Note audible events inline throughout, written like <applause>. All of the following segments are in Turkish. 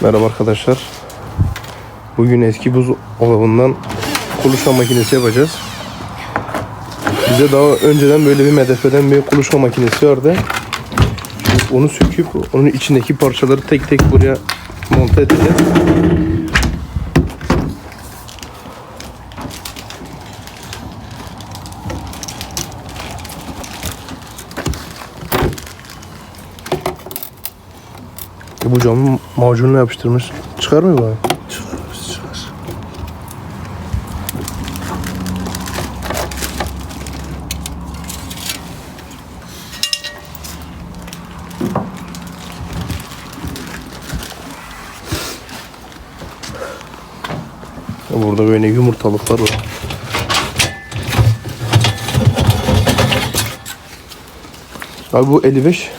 Merhaba arkadaşlar. Bugün eski buz olavından kuluçka makinesi yapacağız. Bize daha önceden böyle bir MDF'den bir kuluçka makinesi vardı. Şimdi onu söküp onun içindeki parçaları tek tek buraya monte edeceğiz. Bu camın macununa yapıştırmış. Çıkar mı bu? Çıkar, çıkar. Burada böyle yumurtalıklar var. Abi bu 55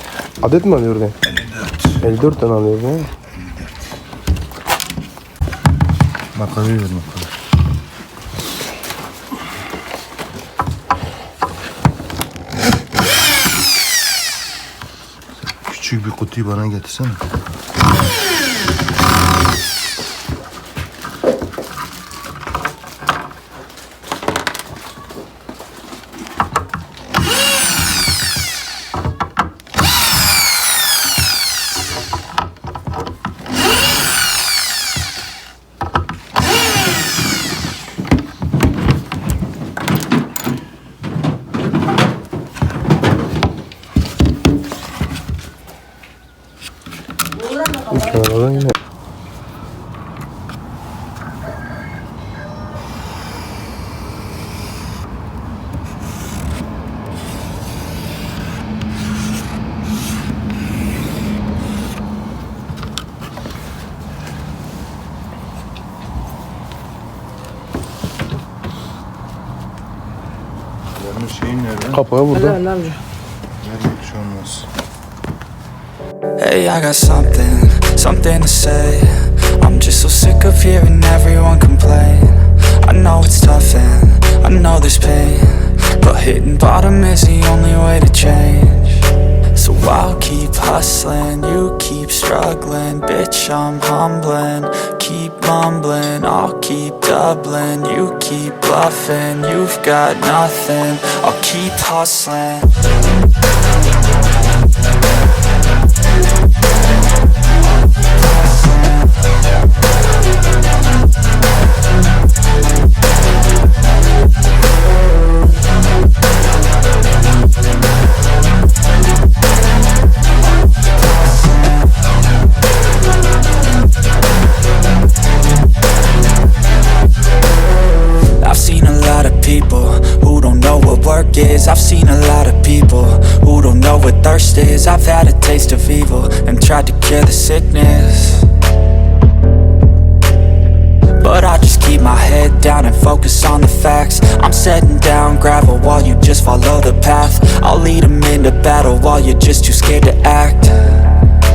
adet mi alıyor ben? 54. 54 tane alıyor değil mi? Makarayı ver makarayı. Küçük bir kutuyu bana getirsene. Kapağı burada. Nerede bir şey olmaz. Hey, I got something, something to say. I'm just so sick of hearing everyone complain. Bitch. I'm humbling, keep mumbling, I'll keep doubling, you keep bluffing. You've got nothing, I'll keep hustling. What thirst is. I've had a taste of evil and tried to cure the sickness. But I just keep my head down and focus on the facts. I'm setting down gravel while you just follow the path. I'll lead 'em into battle while you're just too scared to act.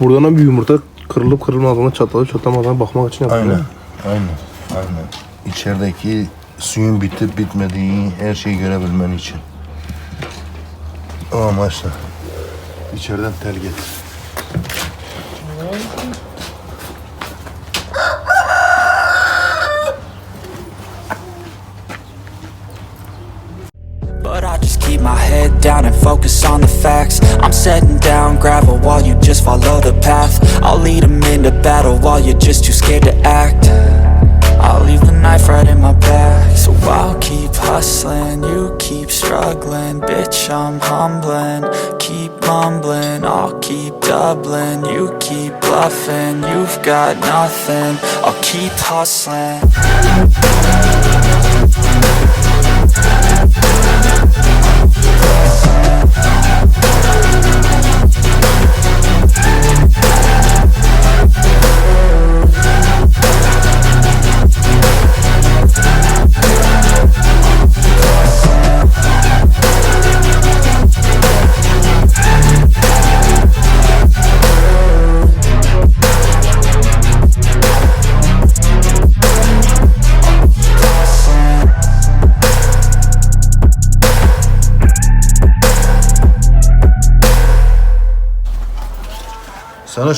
Buradan bir yumurta kırılıp kırılmadığına çatladı çatlamadığına bakmak için yapılıyor. Aynen. Aynen. Aynen. İçerideki suyun bitip bitmediği her şeyi görebilmen için. O amaçla. İçeriden tel getir. While you're just too scared to act. I'll leave the knife right in my back. So I'll keep hustling, you keep struggling. Bitch, I'm humbling, keep mumbling I'll keep doubling, you keep bluffing You've got nothing, I'll keep hustling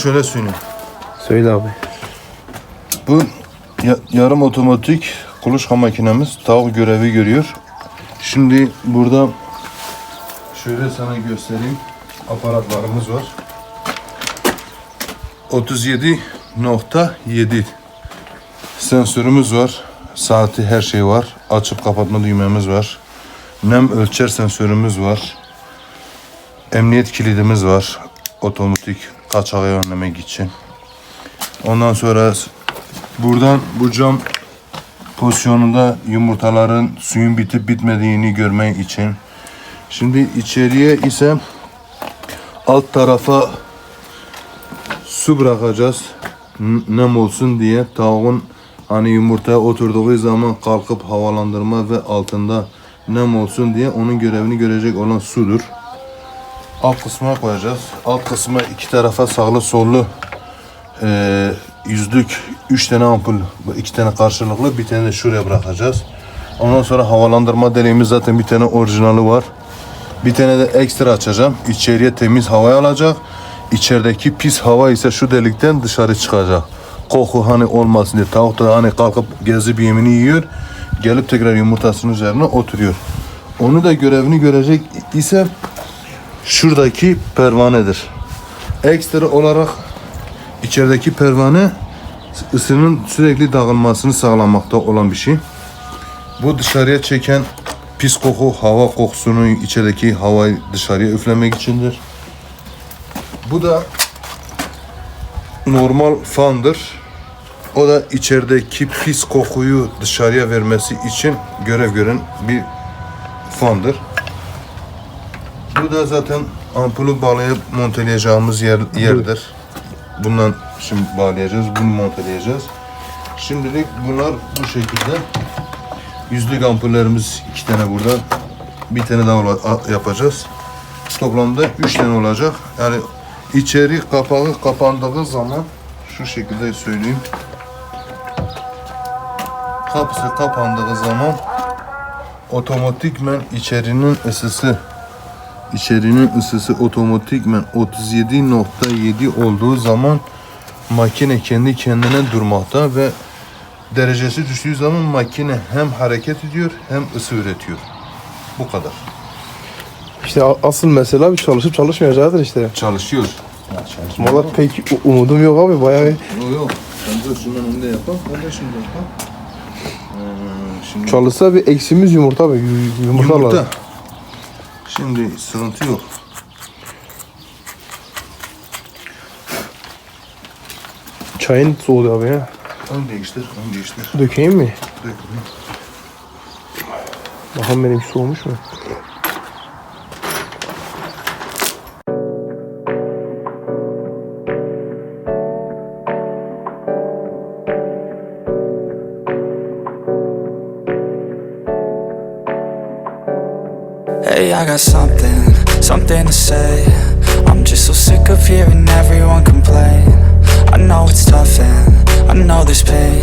şöyle söyleyeyim. Söyle abi. Bu ya- yarım otomatik kuluçka makinemiz tavuk görevi görüyor. Şimdi burada şöyle sana göstereyim. Aparatlarımız var. 37.7 sensörümüz var. Saati her şey var. Açıp kapatma düğmemiz var. Nem ölçer sensörümüz var. Emniyet kilidimiz var. Otomatik kaçağı önlemek için. Ondan sonra buradan bu cam pozisyonunda yumurtaların suyun bitip bitmediğini görmek için. Şimdi içeriye ise alt tarafa su bırakacağız. Nem olsun diye tavuğun hani yumurtaya oturduğu zaman kalkıp havalandırma ve altında nem olsun diye onun görevini görecek olan sudur. Alt kısmına koyacağız. Alt kısma iki tarafa sağlı sollu eee yüzlük üç tane ampul, iki tane karşılıklı bir tane de şuraya bırakacağız. Ondan sonra havalandırma deliğimiz zaten bir tane orijinali var. Bir tane de ekstra açacağım. İçeriye temiz hava alacak. İçerideki pis hava ise şu delikten dışarı çıkacak. Koku hani olmasın diye. Tavuk da hani kalkıp gezip yemini yiyor. Gelip tekrar yumurtasının üzerine oturuyor. Onu da görevini görecek ise şuradaki pervanedir. Ekstra olarak içerideki pervane ısının sürekli dağılmasını sağlamakta olan bir şey. Bu dışarıya çeken pis koku, hava kokusunu içerideki havayı dışarıya üflemek içindir. Bu da normal fandır. O da içerideki pis kokuyu dışarıya vermesi için görev gören bir fandır. Bu da zaten ampulü bağlayıp monteleyeceğimiz yer, yerdir. Bundan şimdi bağlayacağız, bunu monteleyeceğiz. Şimdilik bunlar bu şekilde. Yüzlük ampullerimiz iki tane burada. Bir tane daha yapacağız. Toplamda üç tane olacak. Yani içeri kapağı kapandığı zaman şu şekilde söyleyeyim. Kapısı kapandığı zaman otomatikmen içerinin ısısı içerinin ısısı otomatikmen 37.7 olduğu zaman makine kendi kendine durmakta ve derecesi düştüğü zaman makine hem hareket ediyor hem ısı üretiyor. Bu kadar. İşte asıl mesela bir çalışıp çalışmayacaktır işte. Çalışıyor. Valla pek umudum yok abi bayağı. Yok yok. Sen dur şundan önünde yapalım. Ben de şimdi yapalım. Ee, şimdi Çalışsa bir eksimiz yumurta abi. yu- Yumurta, yumurta. lazım. Şimdi sıkıntı yok. Çayın soğudu abi ya. Ön değiştir, ön değiştir. Dökeyim mi? Dök. Bakalım benim soğumuş mu? Know there's pain,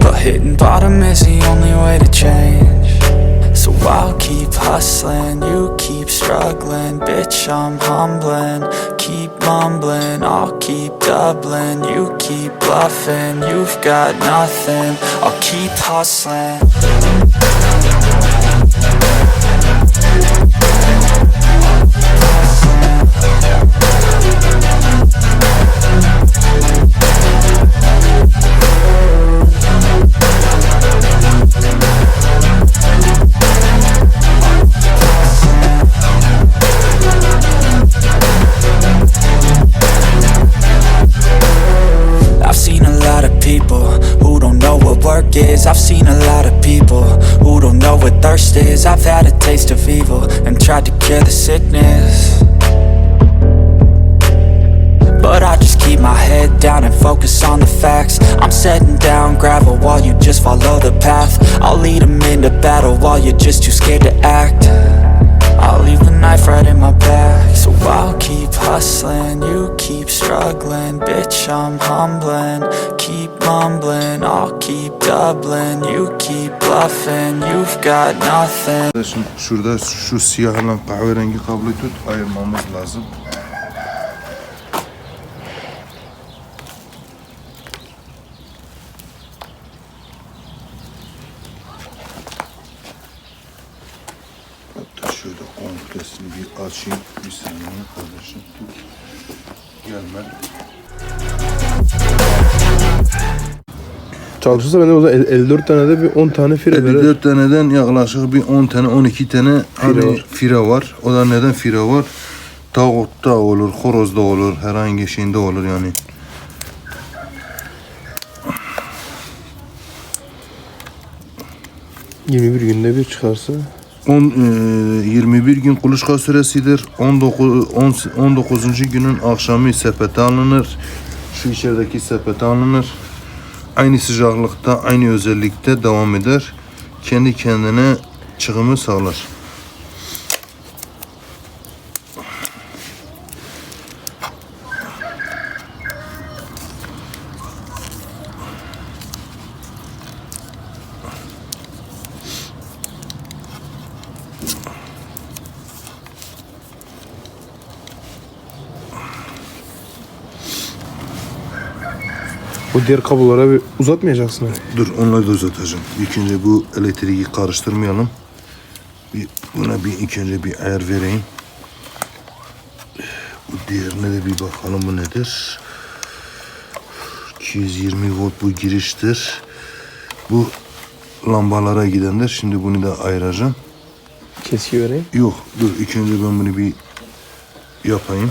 but hitting bottom is the only way to change. So I'll keep hustling, you keep struggling, bitch. I'm humbling, keep mumbling, I'll keep doubling, you keep bluffing. You've got nothing, I'll keep hustling. Work is. I've seen a lot of people who don't know what thirst is. I've had a taste of evil and tried to cure the sickness. But I just keep my head down and focus on the facts. I'm setting down gravel while you just follow the path. I'll lead 'em into battle while you're just too scared to act. I'll leave the knife right in my back. So I'll keep hustling, you keep struggling. Bitch, I'm humbling, keep mumbling I'll keep doubling, you keep bluffing You've got nothing. Şurada şu siyahla kahverengi kabloyu tut ayırmamız lazım. Açayım. Bir saniye kardeşim. Gelme. Çalışırsa ben de o zaman el- 54 tane de bir 10 tane fire verir. 54 taneden yaklaşık bir 10 tane 12 tane hani var. fire var. O da neden fire var? Tavukta olur, horozda olur, herhangi şeyinde olur yani. bir 21 günde bir çıkarsa 10 e, 21 gün kuluçka süresidir. 19 10 19. günün akşamı sepete alınır. Şu içerideki sepete alınır. Aynı sıcaklıkta, aynı özellikte devam eder. Kendi kendine çıkımı sağlar. O diğer kablolara bir uzatmayacaksın. hani. Dur onları da uzatacağım. İlk önce bu elektriği karıştırmayalım. Bir, buna bir ilk önce bir ayar vereyim. Bu diğerine de bir bakalım bu nedir? 220 volt bu giriştir. Bu lambalara gidendir. Şimdi bunu da ayıracağım. Keski vereyim. Yok dur ilk önce ben bunu bir yapayım.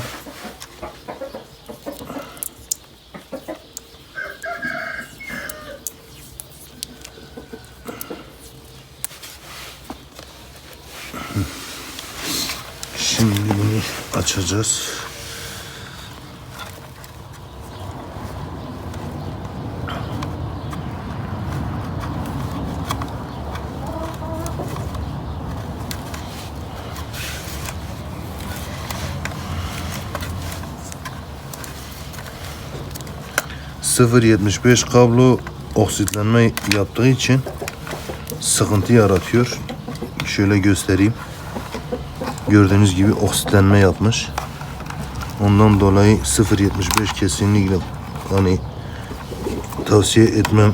Şimdi bunu açacağız. ...0.75 kablo oksitlenme yaptığı için sıkıntı yaratıyor. Şöyle göstereyim. Gördüğünüz gibi oksitlenme yapmış. Ondan dolayı 0.75 kesinlikle hani tavsiye etmem.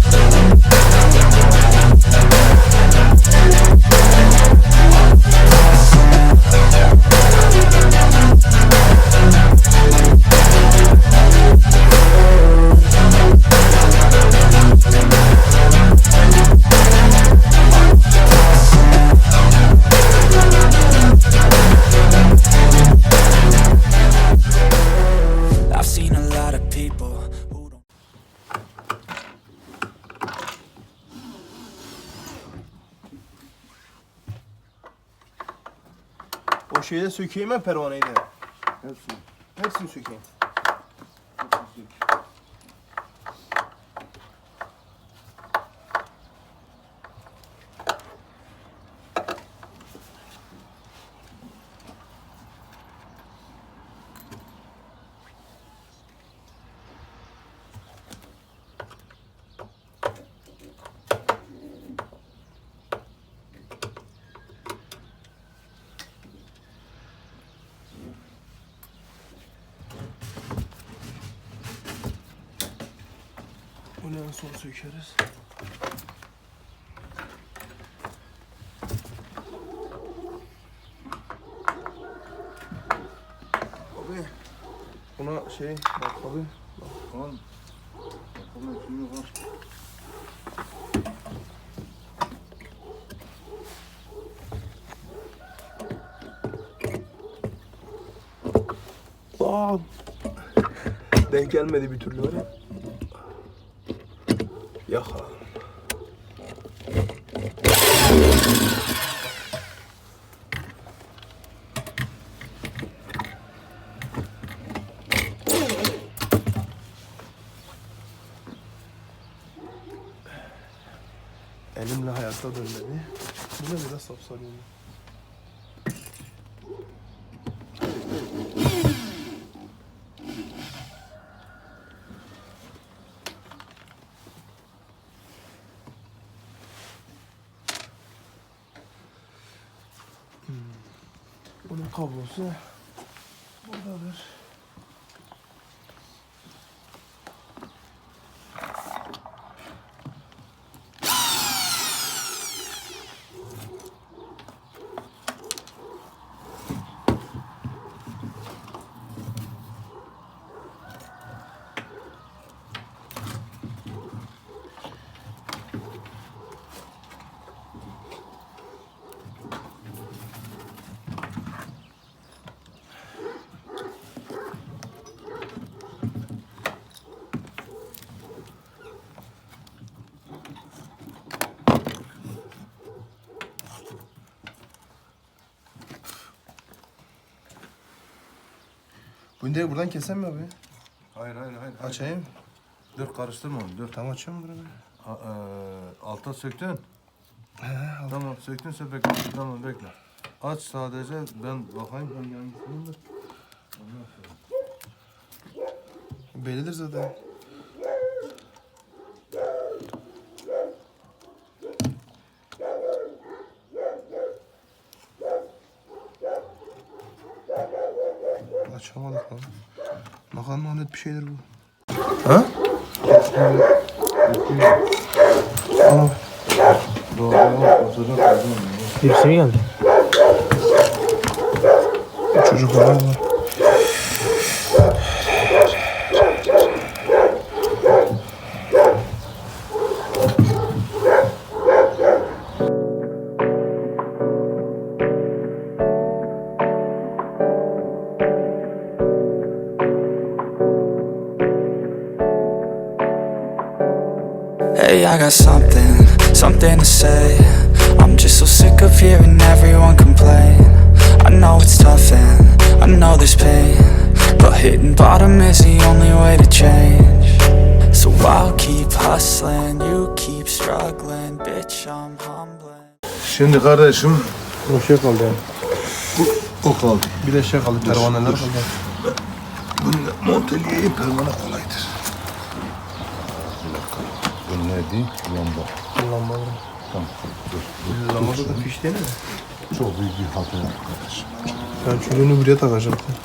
Şeyde sökeyim ben pervaneyi de. Hepsini. Hepsini sökeyim. En son sökeriz. Abi buna şey bak abi. Aa, denk gelmedi bir türlü var ya. Yaka. Da dönmedi. Bu ne biraz sapsarıyor. Hmm. Bunun kablosu Direkt buradan kesem mi abi? Hayır hayır hayır. Açayım. Dur karıştırma onu dur. Tam açıyorum bunu. A- eee, alta söktün. He, al. Tamam söktünse bekle. Tamam bekle. Aç sadece ben bakayım ben hangisindendir. Bellidir zaten. Açamadık lan. Bakalım lanet bir şeydir bu. Ha? Doğru ortada kaldım. Birisi mi geldi? Çocuklar var. Got something, something to say. I'm just so sick of hearing everyone complain. I know it's tough and I know there's pain. But hitting bottom is the only way to change. So I'll keep hustling, you keep struggling. Bitch, I'm humbling. Şimdi kardeşim Bu şey kaldı yani. o kaldı. Bir de şey kaldı. Pervaneler kaldı. Bunu Montelier pervane kolaydır. Bir neydi? Lamba. Lamba var. Tamam. Dur. Lambada da fiş değil mi? Çok büyük bir hata arkadaşım. Ben çocuğunu buraya takacaktım.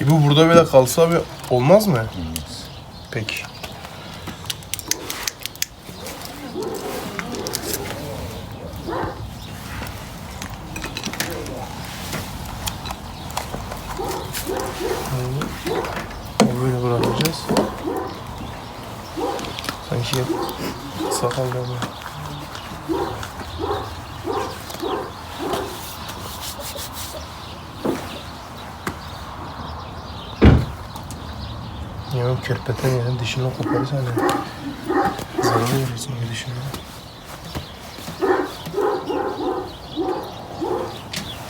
E bu burada bile kalsa abi olmaz mı? Peki. Bunu Bırakacağız. Sanki sakal galiba. Ya körpeten yani dişini koparız hani. Zarar verirsin ya dişine.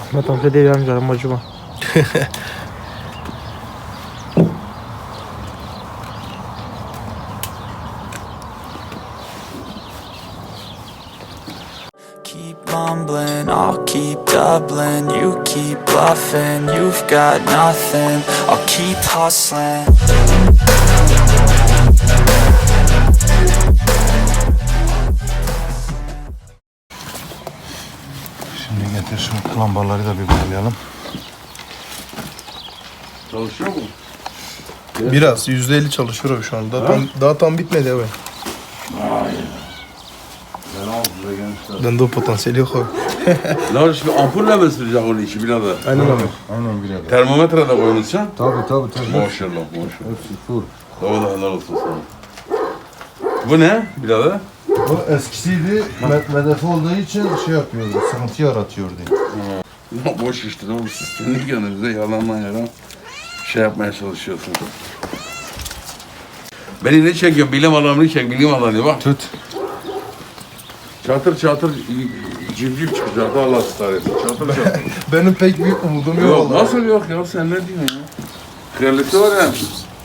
Ahmet amca değil amca amacıma. <laughs> bluffing, you've got nothing. I'll keep hustling. Şimdi getir şu lambaları da bir bağlayalım. Çalışıyor mu? Biraz yüzde elli çalışıyor abi şu anda. Daha tam, daha tam bitmedi abi. Ben aldım gençler. Bende o potansiyeli yok abi. <laughs> Lan şimdi ampulle mi ısıracak onun işi birader? Aynen abi. Aynen birader. Termometre de koymuşsun. Tabii tabii tabii. Maşallah maşallah. Hepsi full. Da helal olsun sana. Bu ne birader? Bu eskisiydi. Med medefe olduğu için şey yapıyordu. Sıkıntı yaratıyordu. Ya Boş işte oğlum siz kendi kendinize yalandan yalan şey yapmaya çalışıyorsunuz. Beni ne çekiyor? Bilim adamını çek, bilim adamı bak. Tut. Çatır çatır civciv çıkacak Allah ısrar etsin. Çatır çatır. <laughs> Benim pek büyük umudum yok. yok nasıl yok ya sen ne diyorsun ya? Kraliçe var ya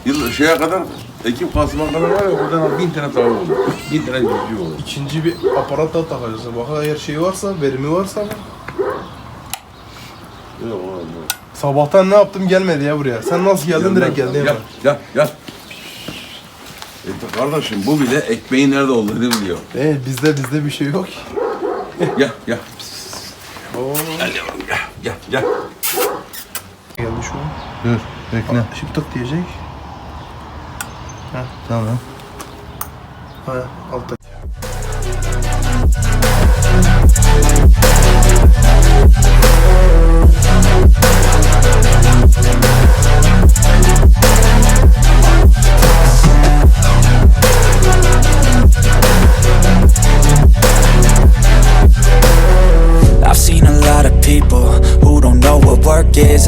yıl şeye kadar Ekim Kasım'a kadar var ya buradan bin tane tavuk olur. Bin tane civciv olur. İkinci bir aparat daha takacağız. Bak eğer şey varsa, verimi varsa. Yok oğlum yok. Sabahtan ne yaptım gelmedi ya buraya. Sen nasıl geldin direkt geldin Gel ya. gel gel. E, kardeşim bu bile ekmeğin nerede olduğunu biliyor. Ee, bizde bizde bir şey yok. Gel gel. Gel yavrum gel gel gel. Geldi şu an. Dur bekle. Şimdi tık diyecek. Tamam. Ha, altta.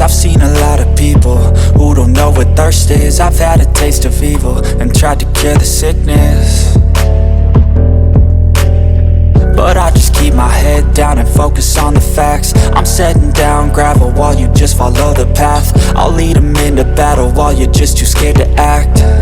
I've seen a lot of people who don't know what thirst is. I've had a taste of evil and tried to cure the sickness. But I just keep my head down and focus on the facts. I'm setting down gravel while you just follow the path. I'll lead 'em into battle while you're just too scared to act.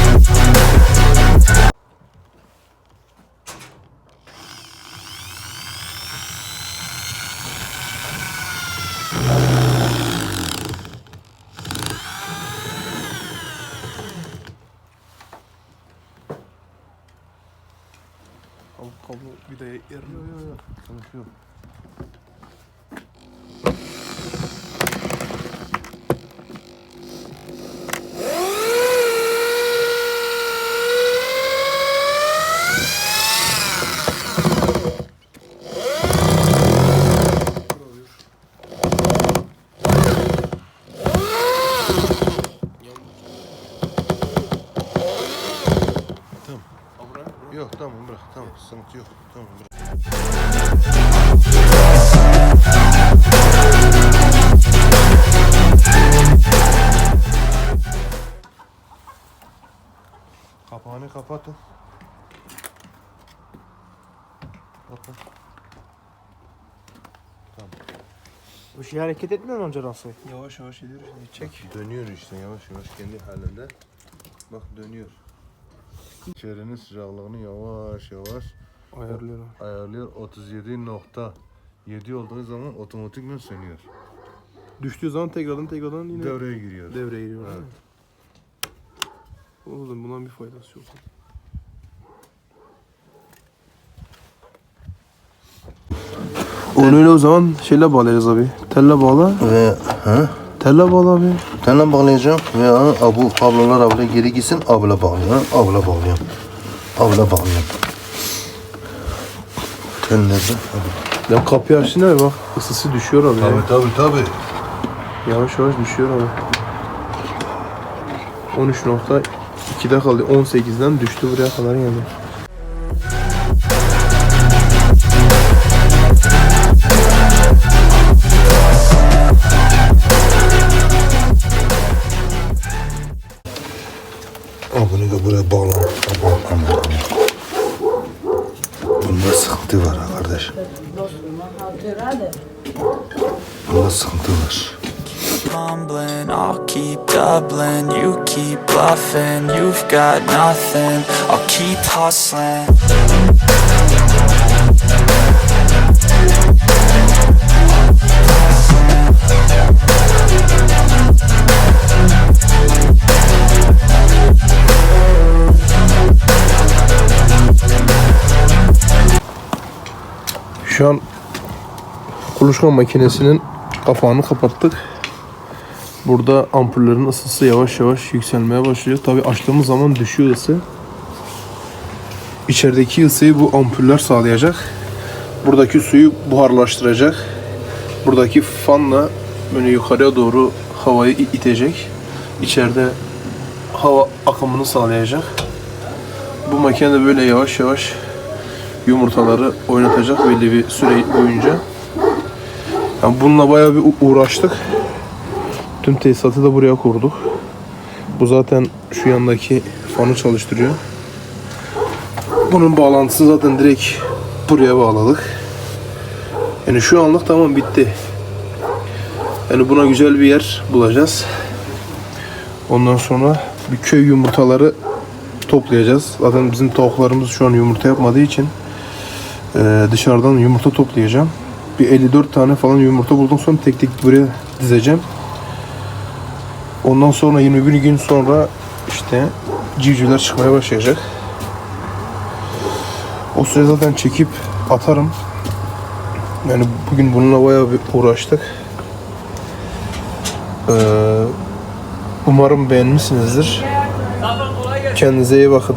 sıkıntı yok. Tamam. Kapağını kapatın. Kapatın. Bu şey hareket etmiyor mu amca nasıl? Yavaş yavaş ediyor şimdi çek. Dönüyor işte yavaş yavaş kendi halinde. Bak dönüyor. İçerinin sıcaklığını yavaş yavaş Ayarlıyorum. ayarlıyor. 37.7 olduğu zaman otomatikman sönüyor. Düştüğü zaman tekrardan tekrardan yine Devreye giriyor. devreye giriyor. Evet. Oğlum bundan bir faydası yok. Onu öyle o zaman şeyle bağlayacağız abi. Telle bağla. Ve ha? Telle bağla abi. Telle bağlayacağım ve ha, bu kablolar abla geri gitsin abla bağlıyorum. Abla bağlıyorum. Abla bağlıyorum. Nerede? Ya kapıyı açtın abi bak ısısı düşüyor abi. Tabii tabii tabii. Yavaş yavaş düşüyor abi. 13.2'de kaldı. 18'den düştü buraya kadar geldi. Got nothing, I'll keep hustling. Şu an kuluçka makinesinin kapağını kapattık. Burada ampullerin ısısı yavaş yavaş yükselmeye başlıyor. Tabi açtığımız zaman düşüyor ısı. İçerideki ısıyı bu ampuller sağlayacak. Buradaki suyu buharlaştıracak. Buradaki fanla böyle yukarıya doğru havayı itecek. İçeride hava akımını sağlayacak. Bu makine de böyle yavaş yavaş yumurtaları oynatacak belli bir süre boyunca. Yani bununla bayağı bir uğraştık. Tüm tesisatı da buraya kurduk. Bu zaten şu yandaki fanı çalıştırıyor. Bunun bağlantısını zaten direkt buraya bağladık. Yani şu anlık tamam bitti. Yani buna güzel bir yer bulacağız. Ondan sonra bir köy yumurtaları toplayacağız. Zaten bizim tavuklarımız şu an yumurta yapmadığı için eee, dışarıdan yumurta toplayacağım. Bir 54 tane falan yumurta buldum sonra tek tek buraya dizeceğim. Ondan sonra 21 gün sonra işte civcivler çıkmaya başlayacak. O süre zaten çekip atarım. Yani bugün bununla bayağı bir uğraştık. Ee, umarım beğenmişsinizdir. Kendinize iyi bakın.